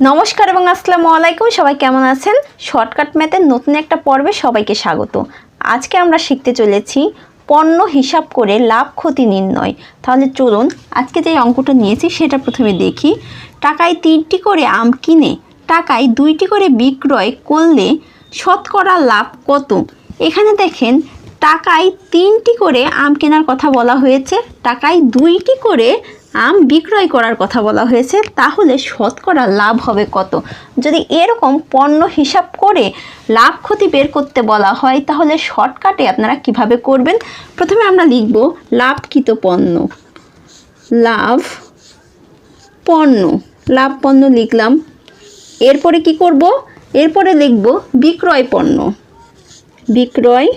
নমস্কার এবং আসসালামু আলাইকুম। সবাই কেমন আছেন? শর্টকাট ম্যাথের নতুন একটা পর্বে সবাইকে স্বাগত। আজকে আমরা শিখতে চলেছি পণ্য হিসাব করে লাভ, ক্ষতি, নির্ণয়। তাহলে চলুন আজকে যে অঙ্কটা নিয়েছি সেটা প্রথমে দেখি। টাকায় তিনটি করে আম কিনে, টাকায় দুইটি করে বিক্রয় করলে শতকরা লাভ কত? এখানে দেখেন, টাকায় তিনটি করে আম কেনার কথা বলা হয়েছে, টাকায় দুইটি করে আম বিক্রয় করার কথা বলা হয়েছে, তাহলে শতকরা লাভ হবে কত? যদি এরকম পণ্য হিসাব করে লাভ ক্ষতি বের করতে বলা হয়, তাহলে শর্টকাটে আপনারা কীভাবে করবেন? প্রথমে আমরা লিখব লাভকৃত পণ্য। লাভ পণ্য। লাভ পণ্য লিখলাম। এরপরে কি করব? এরপরে লিখব বিক্রয় পণ্য। বিক্রয়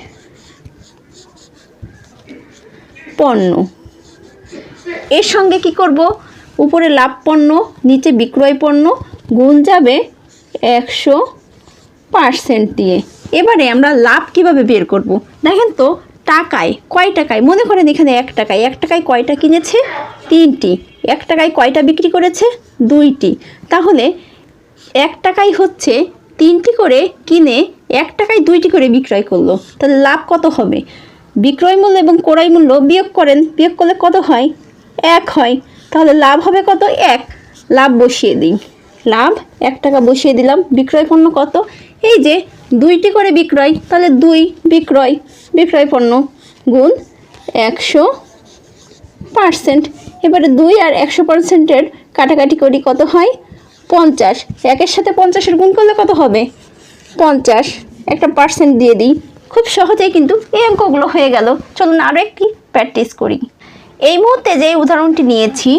পণ্য। এর সঙ্গে কি করব? উপরে লাভ পণ্য, নিচে বিক্রয় পণ্য, গুণ যাবে একশো পার্সেন্ট দিয়ে। এবারে আমরা লাভ কীভাবে বের করব? দেখেন তো, টাকায় কয় টাকায়? মনে করেন এখানে এক টাকায়। এক টাকায় কয়টা কিনেছে? তিনটি। এক টাকায় কয়টা বিক্রি করেছে? দুইটি। তাহলে এক টাকায় হচ্ছে তিনটি করে কিনে এক টাকায় দুইটি করে বিক্রয় করল। তাহলে লাভ কত হবে? বিক্রয় মূল্য এবং ক্রয় মূল্য বিয়োগ করেন। বিয়োগ করলে কত হয়? এক হয়। তাহলে লাভ হবে কত? এক। লাভ বসিয়ে দিই। লাভ? এক টাকা বসিয়ে দিলাম। বিক্রয় পণ্য কত? এই যে, দুইটি করে বিক্রয়। তাহলে দুই, বিক্রয়। বিক্রয় পণ্য গুণ একশো পার্সেন্ট। এবারে দুই আর একশো পার্সেন্টের কাটাকাটি করি কত হয়? পঞ্চাশ। একের সাথে পঞ্চাশের গুণ করলে কত হবে? পঞ্চাশ। একটা পার্সেন্ট দিয়ে দিই। খুব সহজেই কিন্তু এই অঙ্কগুলো হয়ে গেল। চলুন আরও একটি প্র্যাকটিস করি। এই মুহূর্তে যে উদাহরণটি নিয়েছি,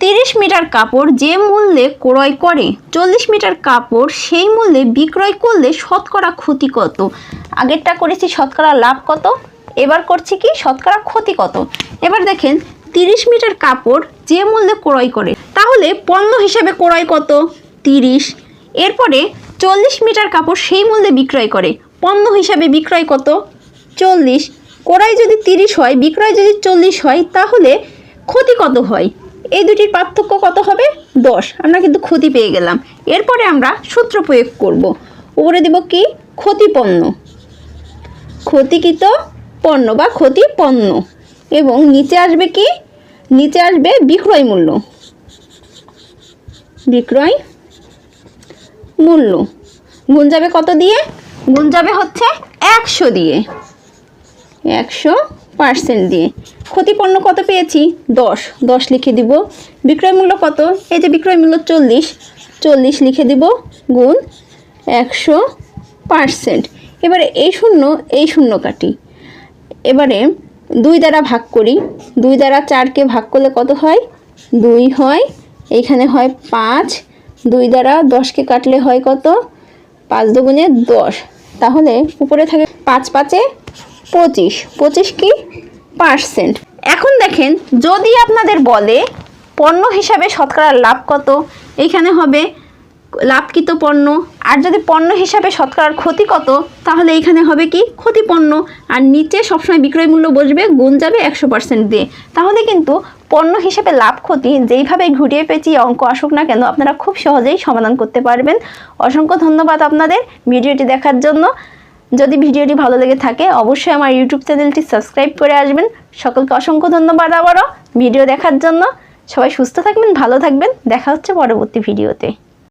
তিরিশ মিটার কাপড় যে মূল্যে ক্রয় করে, চল্লিশ মিটার কাপড় সেই মূল্যে বিক্রয় করলে শতকরা ক্ষতি কত? আগেরটা করেছি শতকরা লাভ কত? এবার করছি কি শতকরা ক্ষতি কত? এবার দেখেন, তিরিশ মিটার কাপড় যে মূল্যে ক্রয় করে, তাহলে পণ্য হিসাবে ক্রয় কত? তিরিশ। এরপরে চল্লিশ মিটার কাপড় সেই মূল্যে বিক্রয় করে, পণ্য হিসাবে বিক্রয় কত? চল্লিশ। ক্রয় যদি তিরিশ হয়, বিক্রয় যদি চল্লিশ হয়, তাহলে ক্ষতি কত হয়? এই দুটির পার্থক্য কত হবে? দশ। আমরা কিন্তু ক্ষতি পেয়ে গেলাম। এরপরে আমরা সূত্র প্রয়োগ করব। উপরে দেব কি? ক্ষতি পণ্য। ক্ষতিকৃত পণ্য বা ক্ষতি পণ্য। এবং নিচে আসবে কি? নিচে আসবে বিক্রয় মূল্য। বিক্রয় মূল্য। গুণ যাবে কত দিয়ে? গুণ যাবে হচ্ছে একশো দিয়ে। একশো পার্সেন্ট দিয়ে। ক্ষতিপণ্য কত পেয়েছি? দশ। দশ লিখে দিব। বিক্রয় মূল্য কত? এই যে বিক্রয় মূল্য চল্লিশ। চল্লিশ লিখে দিব গুণ একশো পার্সেন্ট। এবারে এই শূন্য এই শূন্য কাটি। এবারে দুই দ্বারা ভাগ করি। দুই দ্বারা চারকে ভাগ করলে কত হয়? দুই হয়। এইখানে হয় পাঁচ। দুই দ্বারা দশকে কাটলে হয় কত? পাঁচ দুগুণে দশ। তাহলে উপরে থাকে পাঁচ পাঁচে পঁচিশ। পঁচিশ কি? পার্সেন্ট। এখন দেখেন, যদি আপনাদের বলে পণ্য হিসাবে শতকরা লাভ কত এইখানে হবে লাভকৃত পণ্য। আর যদি পণ্য হিসাবে শতকরার ক্ষতি কত, তাহলে এইখানে হবে কি? ক্ষতি পণ্য। আর নিচে সবসময় বিক্রয় মূল্য বসবে, গুণ যাবে একশো পার্সেন্ট দিয়ে। তাহলে কিন্তু পণ্য হিসেবে লাভ ক্ষতি যেইভাবে ঘুরিয়ে পেঁচিয়ে অঙ্ক আসুক না কেন, আপনারা খুব সহজেই সমাধান করতে পারবেন। অসংখ্য ধন্যবাদ আপনাদের ভিডিওটি দেখার জন্য। যদি ভিডিওটি ভালো লেগে থাকে, অবশ্যই আমার ইউটিউব চ্যানেলটি সাবস্ক্রাইব করে আসবেন। সকলকে অসংখ্য ধন্যবাদ আবারও ভিডিও দেখার জন্য। সবাই সুস্থ থাকবেন, ভালো থাকবেন। দেখা হচ্ছে পরবর্তী ভিডিওতে।